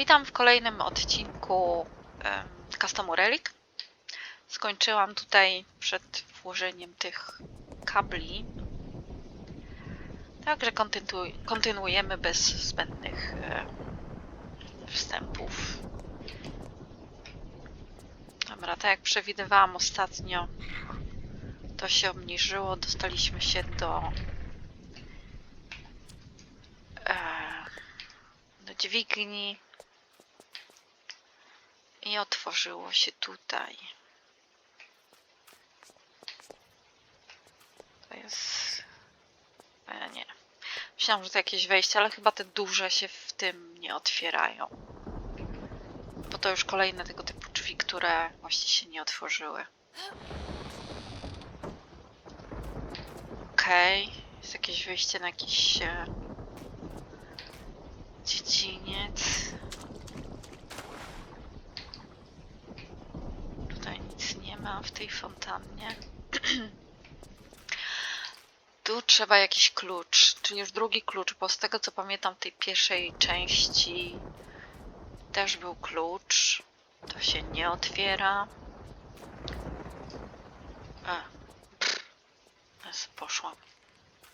Witam w kolejnym odcinku em, Customu Relic. Skończyłam tutaj przed włożeniem tych kabli. Także kontynuuj- kontynuujemy bez zbędnych wstępów. Dobra, tak jak przewidywałam ostatnio, to się obniżyło. Dostaliśmy się do e, do dźwigni i otworzyło się tutaj. To jest. E, nie. Myślałam, że to jakieś wejście, ale chyba te duże się w tym nie otwierają. Bo to już kolejne tego typu drzwi, które właśnie się nie otworzyły. Okej. Jest jakieś wyjście na jakiś e, dziedziniec. Tutaj w tej fontannie. tu trzeba jakiś klucz, czyli już drugi klucz, bo z tego co pamiętam tej pierwszej części też był klucz. To się nie otwiera. A. pff. Poszłam.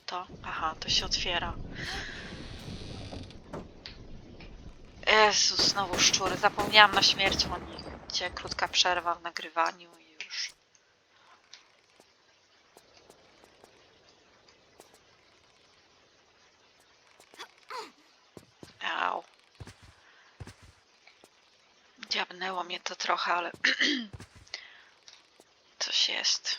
To? Aha, to się otwiera. Jezus, znowu szczury. Zapomniałam na śmierć o nich. Gdzie krótka przerwa w nagrywaniu i już. Au. Dziabnęło mnie to trochę, ale coś jest.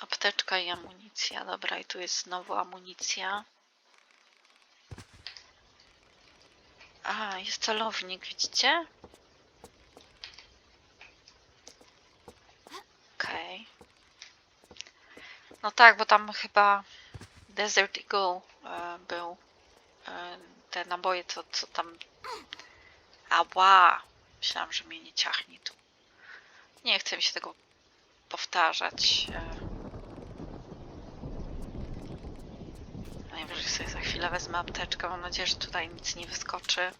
Apteczka i amunicja. Dobra, i tu jest znowu amunicja. A, jest celownik, widzicie? Okej. No tak, bo tam chyba Desert Eagle e, był. E, te naboje, co, co tam... Ała! Myślałam, że mnie nie ciachnie tu. Nie chcę mi się tego powtarzać. E, Najwyżej sobie za chwilę wezmę apteczkę. Mam nadzieję, że tutaj nic nie wyskoczy.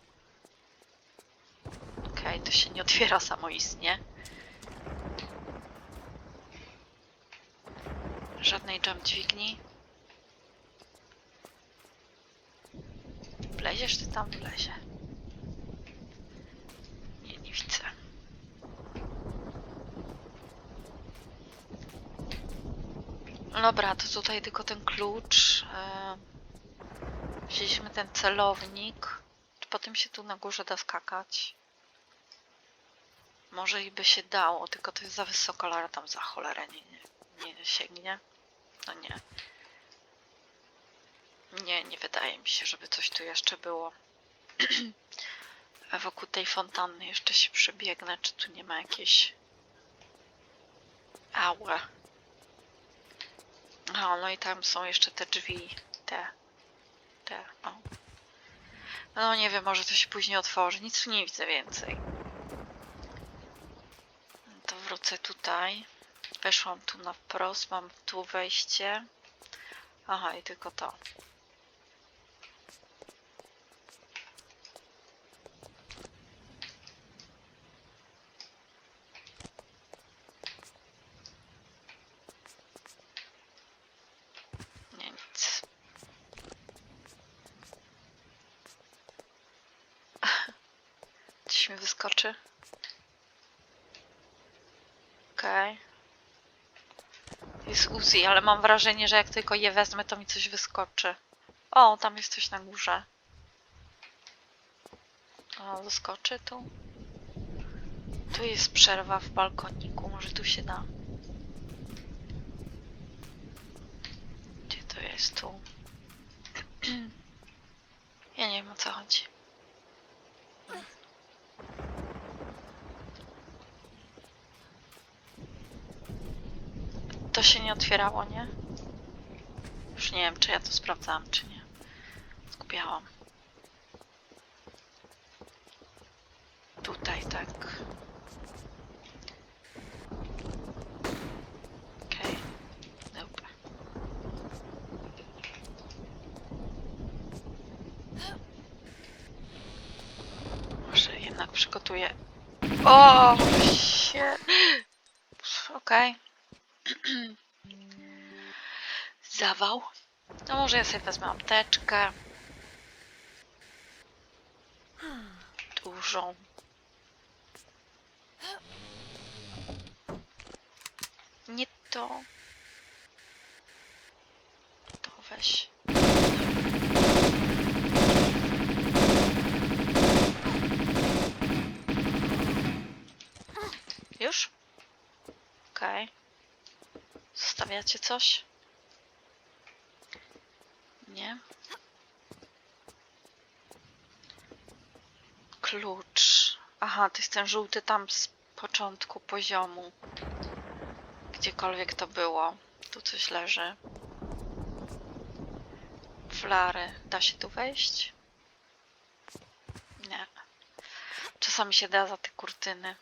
Okej, to się nie otwiera samoistnie. Żadnej jump dźwigni. Wleziesz ty tam? Wlezie. Nie, nie widzę. Dobra, to tutaj tylko ten klucz. e, Wzięliśmy ten celownik. Czy potem się tu na górze da skakać? Może i by się dało, tylko to jest za wysoko, ale tam za cholerę nie, nie, nie sięgnie. No nie. Nie, nie wydaje mi się, żeby coś tu jeszcze było. Wokół tej fontanny jeszcze się przebiegnę, czy tu nie ma jakiejś... Ała. A, no i tam są jeszcze te drzwi, te, te, o. No nie wiem, może to się później otworzy, nic tu nie widzę więcej. To wrócę tutaj. Weszłam tu na wprost, mam tu wejście. Aha, i tylko to. Nie, nic. Coś mi wyskoczy. Okej. Ale mam wrażenie, że jak tylko je wezmę, to mi coś wyskoczy. O, tam jest coś na górze. O, wyskoczy tu. Tu jest przerwa w balkoniku, może tu się da. Gdzie to jest tu? Ja nie wiem o co chodzi. to się nie otwierało, nie? Już nie wiem, czy ja to sprawdzałam, czy nie. Skupiałam. Tutaj, tak. Okej. Okay. Może jednak przygotuję... O! Się... Okej. Okay. Zawał. No może ja sobie wezmę apteczkę. Dużą. Nie to. To weź. Już? Okej. Zostawiacie coś? Nie? Klucz. Aha, to jest ten żółty tam z początku poziomu. Gdziekolwiek to było. Tu coś leży. Flary. Da się tu wejść? Nie. Czasami się da za te kurtyny.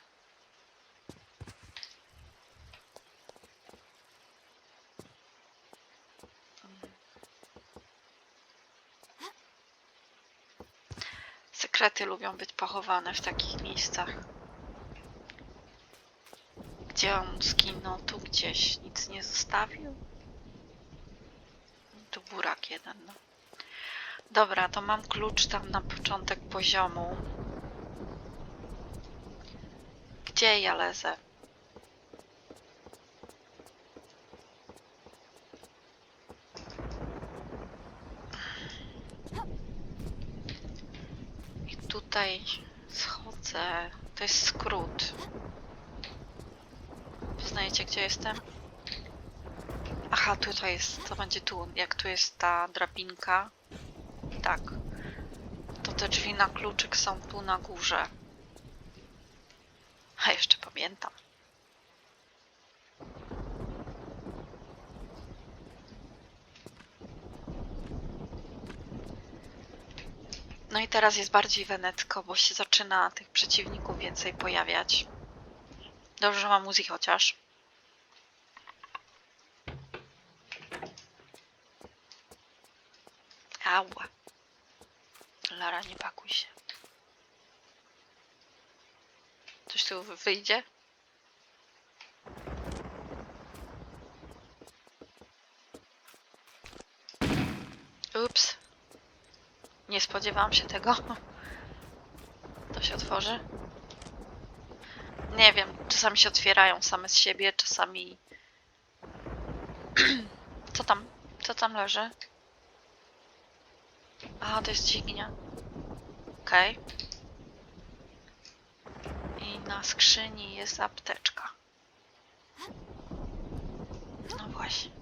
Sekrety lubią być pochowane w takich miejscach. Gdzie on zginął? Tu gdzieś. Nic nie zostawił? Tu burak jeden. No. Dobra, to mam klucz tam na początek poziomu. Gdzie ja lezę? I tutaj schodzę. To jest skrót. Poznajecie, gdzie jestem? Aha, tutaj jest, to będzie tu. Jak tu jest ta drabinka. Tak. To te drzwi na kluczyk są tu na górze. A jeszcze pamiętam. No teraz jest bardziej wenecko, bo się zaczyna tych przeciwników więcej pojawiać. Dobrze, że mam muzykę chociaż. Ała. Lara, nie pakuj się. Coś tu wy- wyjdzie? Nie spodziewałam się tego. To się otworzy? Nie wiem, czasami się otwierają same z siebie, czasami... Co tam? Co tam leży? A, to jest dźwignia. Okej. I na skrzyni jest apteczka. No właśnie.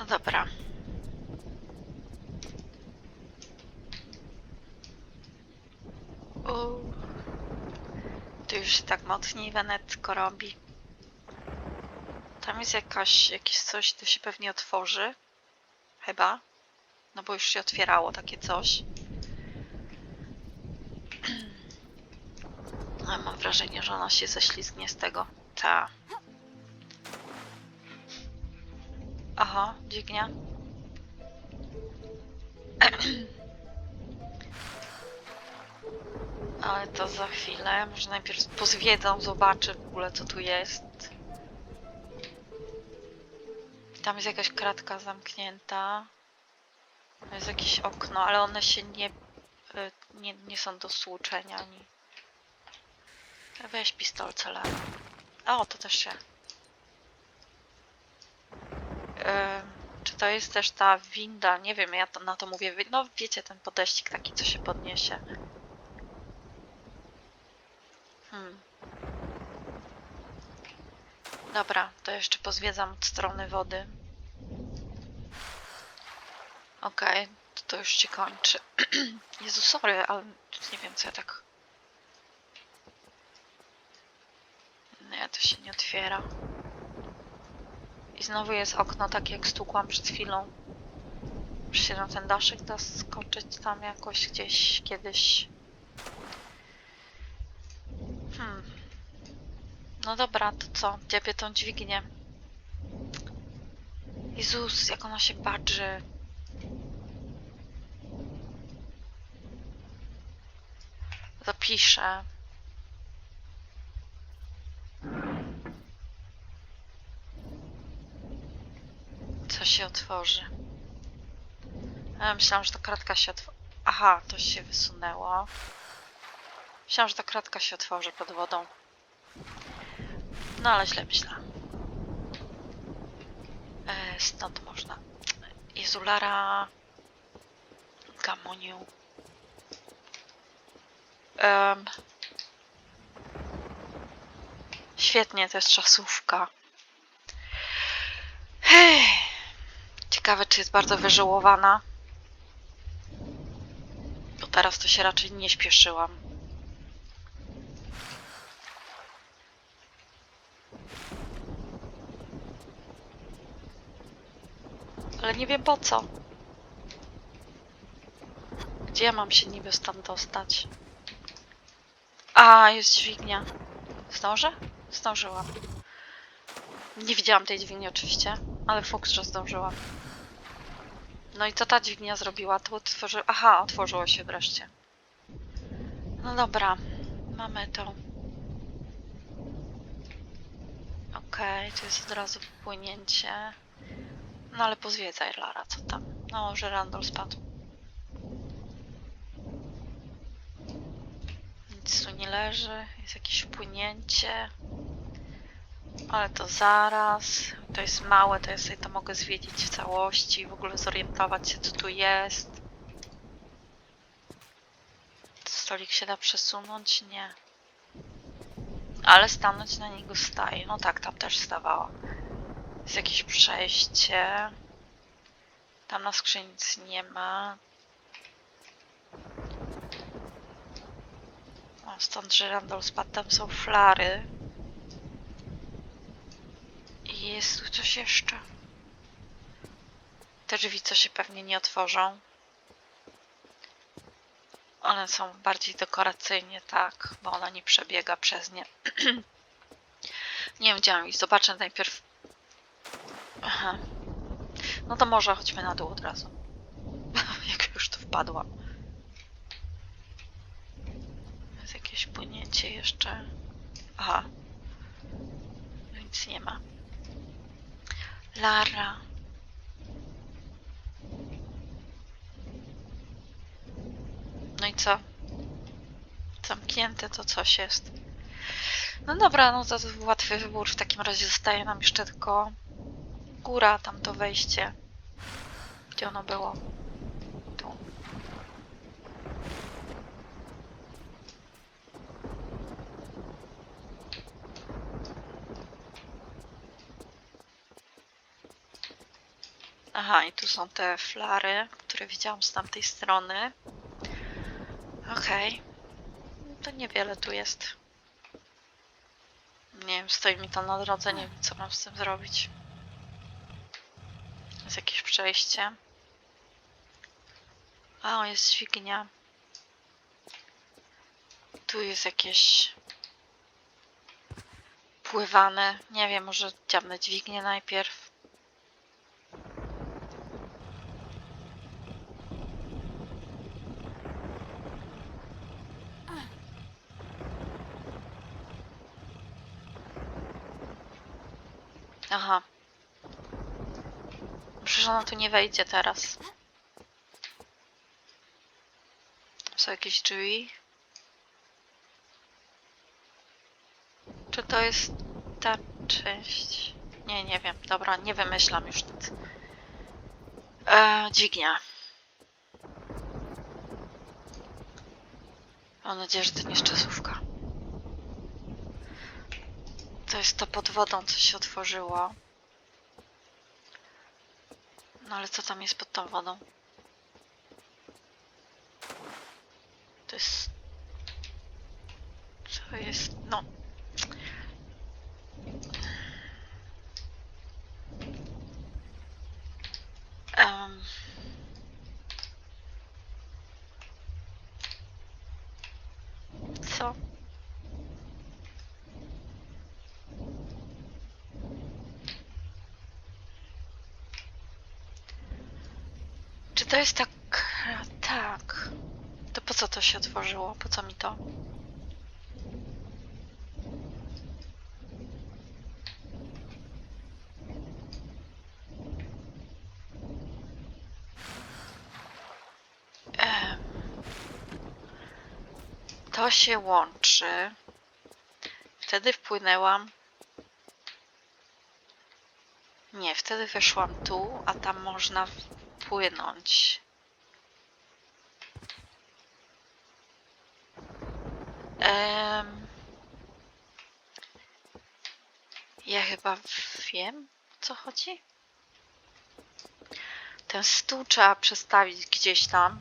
No dobra. O. Tu już się tak mocniej Wenecko robi. Tam jest jakaś, jakieś coś, to się pewnie otworzy. Chyba. No bo już się otwierało takie coś. Ale mam wrażenie, że ona się ześlizgnie z tego. Ta. Aha, dźwignia. Ale to za chwilę. Może najpierw pozwiedzą, zobaczę w ogóle co tu jest. Tam jest jakaś kratka zamknięta. To jest jakieś okno, ale one się nie, y, nie, nie są do stłuczenia ani. Weź pistolce, Lara. O, to też się. Ym, czy to jest też ta winda? Nie wiem, ja to, na to mówię. wi- No, wiecie, ten podeścik taki, co się podniesie. Hmm. Dobra, to jeszcze pozwiedzam od strony wody. Okej, to, to już się kończy. Jezu, sorry, ale nie wiem, co ja tak... Nie, to się nie otwiera. I znowu jest okno, tak jak stukłam przed chwilą. Muszę się na ten daszek doskoczyć tam jakoś gdzieś kiedyś. Hmm. No dobra, to co? Ciebie tą dźwignię. Jezus, jak ona się badży. Zapiszę. Co się otworzy? Ja myślałam, że ta kratka się otworzy. Aha, to się wysunęło. Myślałam, że ta kratka się otworzy pod wodą. No ale źle myślałam. E, stąd można. Jezulara. Gamoniu. Em. Świetnie, to jest czasówka. Ech. Ciekawe, czy jest bardzo wyżyłowana. Bo teraz to się raczej nie śpieszyłam. Ale nie wiem po co. Gdzie ja mam się niby stąd dostać? A, jest dźwignia. Zdążę? Zdążyłam. Nie widziałam tej dźwigni oczywiście, ale fuks, że zdążyłam. No i co ta dźwignia zrobiła? To otworzy... Aha, otworzyło się wreszcie. No dobra, mamy to. Okej, tu jest od razu wpłynięcie. No ale pozwiedzaj Lara, co tam? No, że Randall spadł. Nic tu nie leży, jest jakieś wpłynięcie. Ale to zaraz. To jest małe, to ja sobie to mogę zwiedzić w całości, w ogóle zorientować się, co tu jest. Stolik się da przesunąć? Nie. Ale stanąć na niego staje. No tak, tam też stawała. Jest jakieś przejście. Tam na skrzyni nic nie ma. O, stąd, że Randall spadł, tam są flary. I jest tu coś jeszcze. Te drzwi, co się pewnie nie otworzą. One są bardziej dekoracyjnie, tak, bo ona nie przebiega przez nie. nie wiem, gdzie mam iść. Zobaczę najpierw. Aha. No to może chodźmy na dół od razu. Jak już tu wpadłam. Jest jakieś płynięcie jeszcze. Aha. Nic nie ma. Lara. No i co? Zamknięte to coś jest. No dobra, no to łatwy wybór. W takim razie zostaje nam jeszcze tylko góra, tam to wejście. Gdzie ono było? Tu. Aha, i tu są te flary, które widziałam z tamtej strony. Okej. To niewiele tu jest. Nie wiem, stoi mi to na drodze, nie wiem co mam z tym zrobić. Jest jakieś przejście. A, jest dźwignia. Tu jest jakieś pływane. Nie wiem, może dziabnę dźwignię najpierw. Aha. Przecież ona tu nie wejdzie teraz. Są jakieś drzwi? Czy to jest ta część? Nie, nie wiem. Dobra, nie wymyślam już nic. Eee, dźwignia. Mam nadzieję, że to nie jest czasówka. To jest to pod wodą, co się otworzyło. No ale co tam jest pod tą wodą? To jest... Co jest? No. Em. Co? To jest tak... Tak. To po co to się otworzyło? Po co mi to? To się łączy. Wtedy wpłynęłam. Nie, wtedy weszłam tu, a tam można wpłynąć. Em, ja chyba wiem, co chodzi. Ten stół trzeba przestawić gdzieś tam.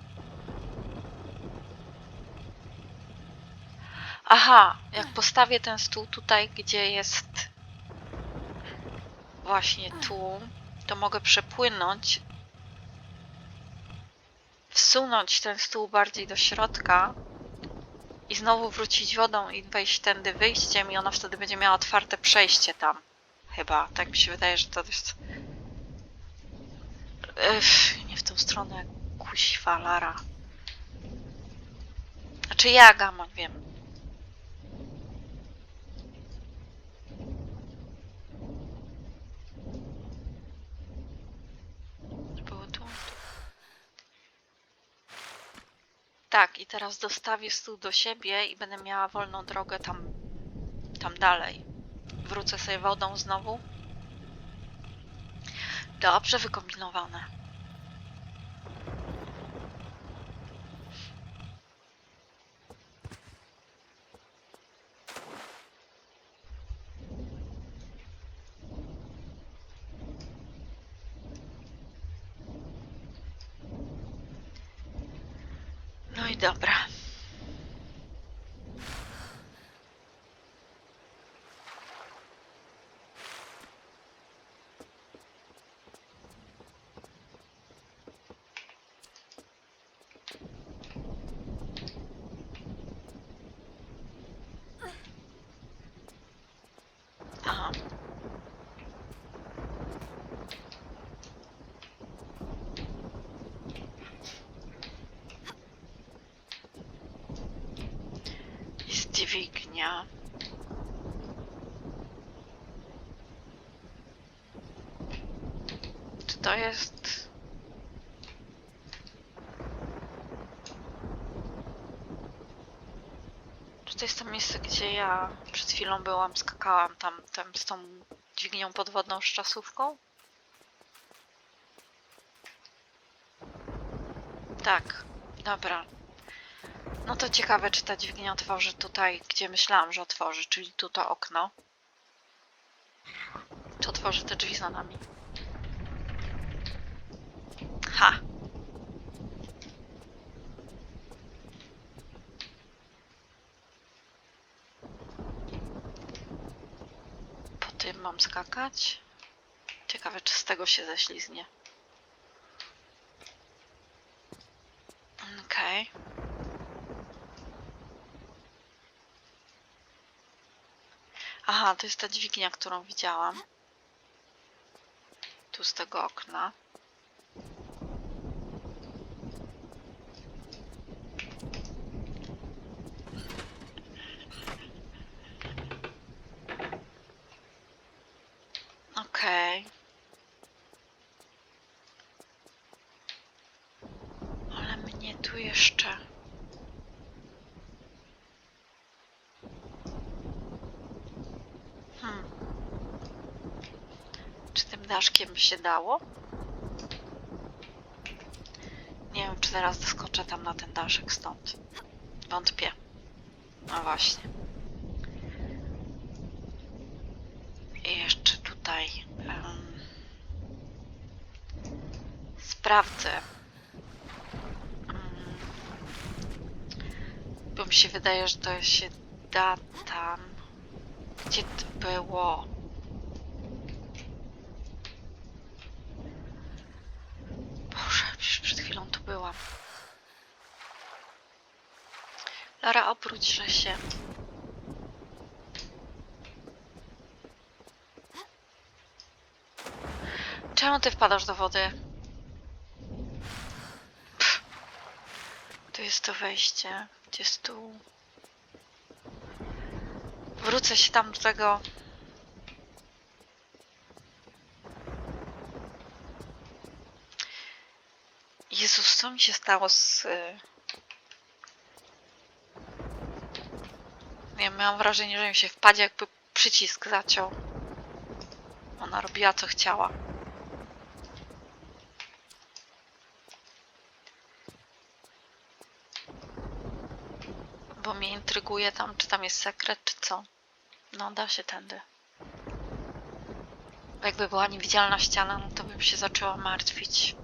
Aha, jak postawię ten stół tutaj, gdzie jest właśnie tu, to mogę przepłynąć, wsunąć ten stół bardziej do środka i znowu wrócić wodą i wejść tędy wyjściem i ona wtedy będzie miała otwarte przejście tam. Chyba, tak mi się wydaje, że to jest... Ech, nie w tą stronę, kuźwa, Lara. Znaczy ja, Gamon, wiem. Było tu. Tak, i teraz dostawię stół do siebie i będę miała wolną drogę tam, tam dalej. Wrócę sobie wodą znowu. Dobrze wykombinowane. No i dobra. Aha. Jest dźwignia. Czy to jest... Czy to jest to miejsce, gdzie ja przed chwilą byłam, skakałam tam, tam z tą dźwignią podwodną z czasówką? Tak, dobra. No to ciekawe, czy ta dźwignia otworzy tutaj, gdzie myślałam, że otworzy, czyli tu to okno. Czy otworzy te drzwi za nami? Ha! Po tym mam skakać? Ciekawe, czy z tego się ześlizgnie. Okej. Aha, to jest ta dźwignia, którą widziałam. Tu z tego okna. Okej. Ale mnie tu jeszcze. Hmm. Czy tym daszkiem by się dało? Nie wiem, czy teraz doskoczę tam na ten daszek stąd. Wątpię. No właśnie. I jeszcze tutaj. em, sprawdzę. Mm, bo mi się wydaje, że to się da tam. Gdzie to było? Boże, przecież przed chwilą tu byłam. Obróćże się. Czemu ty wpadasz do wody? Tu jest to wejście. Gdzie jest tu? Wrócę się tam do tego. Jezus, co mi się stało z. Ja miałam wrażenie, że mi się wpadzie jakby przycisk zaciął. Ona robiła co chciała. Bo mnie intryguje tam, czy tam jest sekret, czy co. No, da się tędy. Jakby była niewidzialna ściana, no to bym się zaczęła martwić.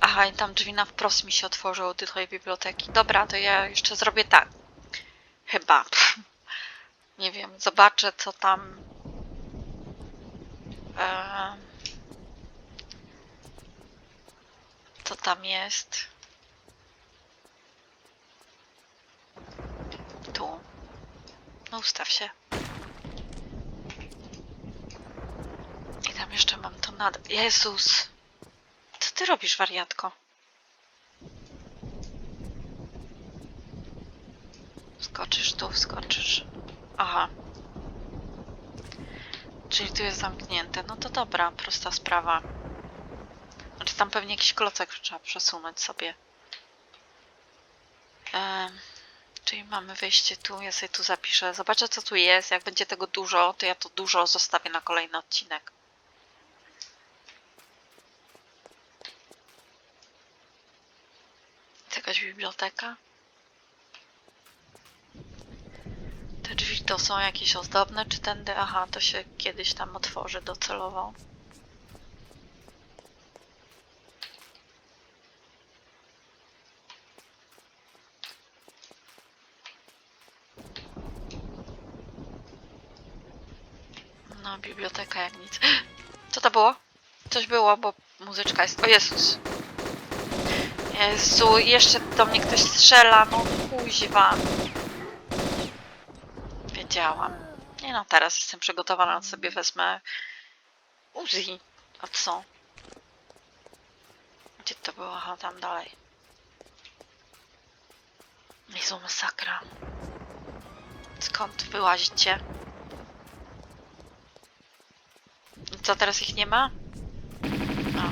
Aha, i tam drzwi na wprost mi się otworzyły do tej biblioteki. Dobra, to ja jeszcze zrobię tak. Chyba. Nie wiem, zobaczę co tam. E, co tam jest. Tu. No ustaw się. I tam jeszcze mam to nad... Jezus! Co ty robisz, wariatko? Aha. Czyli tu jest zamknięte. No to dobra, prosta sprawa. Znaczy tam pewnie jakiś klocek trzeba przesunąć sobie. Em, czyli mamy wejście tu, ja sobie tu zapiszę. Zobaczę co tu jest. Jak będzie tego dużo, to ja to dużo zostawię na kolejny odcinek. To jakaś biblioteka? Te drzwi to są jakieś ozdobne, czy tędy? Aha, to się kiedyś tam otworzy docelowo. No, biblioteka jak nic. Co to było? Coś było, bo muzyczka jest... O Jezus! Jezu, jeszcze do mnie ktoś strzela, no kuźwa. Wiedziałam. Nie no, teraz jestem przygotowana, sobie wezmę Uzi. A co? Gdzie to było? Aha, tam dalej. Jezu, masakra. Skąd wyłazicie? Co, teraz ich nie ma? A.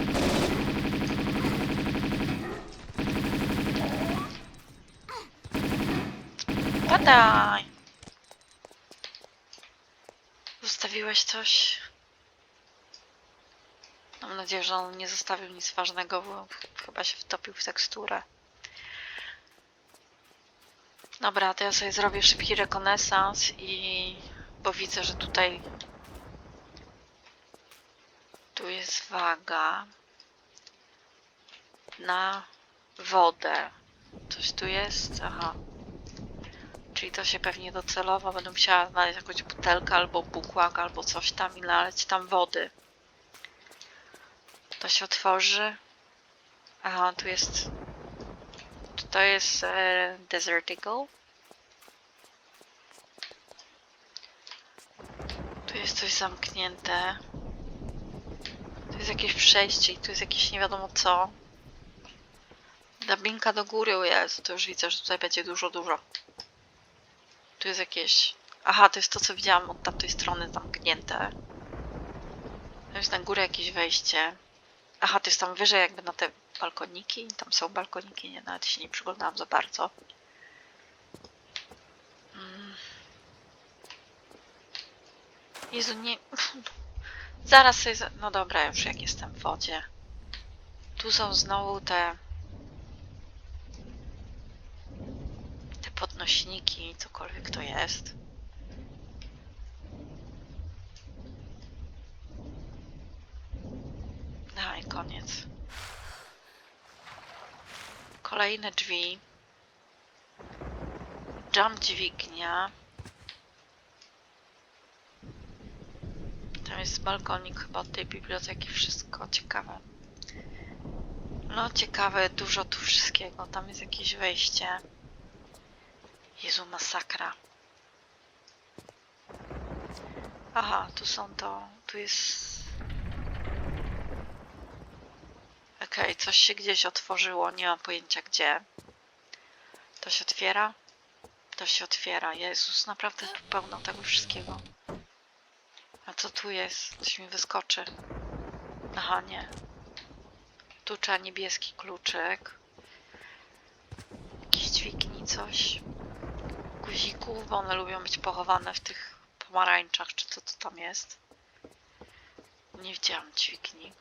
Padaj! Zostawiłeś coś? Mam nadzieję, że on nie zostawił nic ważnego, bo chyba się wtopił w teksturę. Dobra, to ja sobie zrobię szybki rekonesans i... bo widzę, że tutaj... Tu jest waga na wodę. Coś tu jest? Aha. Czyli to się pewnie docelowo będę musiała znaleźć jakąś butelkę albo bukłak albo coś tam i naleć tam wody. To się otworzy. Aha, tu jest. To jest e, Desert Eagle? Tu jest coś zamknięte. Tu jest jakieś przejście i tu jest jakieś nie wiadomo co. Drabinka do góry, Jezu, to już widzę, że tutaj będzie dużo, dużo. Tu jest jakieś... Aha, to jest to, co widziałam od tamtej strony zamknięte. To jest na górę jakieś wejście. Aha, to jest tam wyżej jakby na te balkoniki. Tam są balkoniki, nie, nawet się nie przyglądałam za bardzo. Mm. Jezu, nie... Zaraz sobie... No dobra, już jak jestem w wodzie. Tu są znowu te... Te podnośniki, cokolwiek to jest. No i koniec. Kolejne drzwi. Jump dźwignia. Tam jest balkonik chyba od tej biblioteki. Wszystko ciekawe. No ciekawe, dużo tu wszystkiego. Tam jest jakieś wejście. Jezu, masakra. Aha, tu są to. Tu jest. Okej, coś się gdzieś otworzyło, nie mam pojęcia gdzie. To się otwiera? To się otwiera. Jezus, naprawdę pełno tego wszystkiego. A co tu jest? Coś mi wyskoczy. Aha, nie. Tu trzeba niebieski kluczyk. Jakiś dźwigni, coś. Guzików, bo one lubią być pochowane w tych pomarańczach, czy co to tam jest. Nie widziałam dźwigni.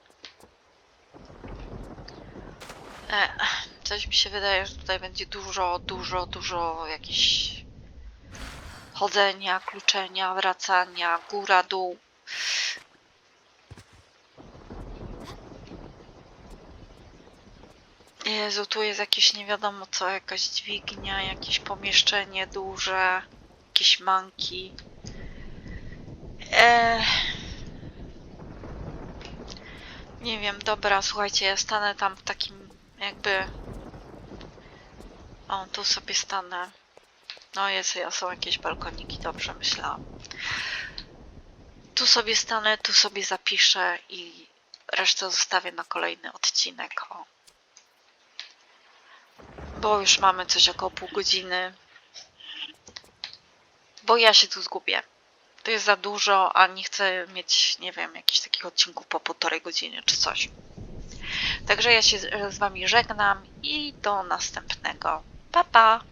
E, coś mi się wydaje, że tutaj będzie dużo, dużo, dużo jakichś chodzenia, kluczenia, wracania, góra, dół. Jezu, tu jest jakieś nie wiadomo co, jakaś dźwignia, jakieś pomieszczenie duże, jakieś manki. Nie wiem, dobra, słuchajcie, ja stanę tam w takim jakby... O, tu sobie stanę. No jest, ja są jakieś balkoniki, dobrze myślałam. Tu sobie stanę, tu sobie zapiszę i resztę zostawię na kolejny odcinek. Bo już mamy coś około pół godziny. Bo ja się tu zgubię. To jest za dużo, a nie chcę mieć, nie wiem, jakichś takich odcinków po półtorej godziny czy coś. Także ja się z wami żegnam i do następnego. Pa pa!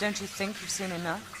Don't you think you've seen enough?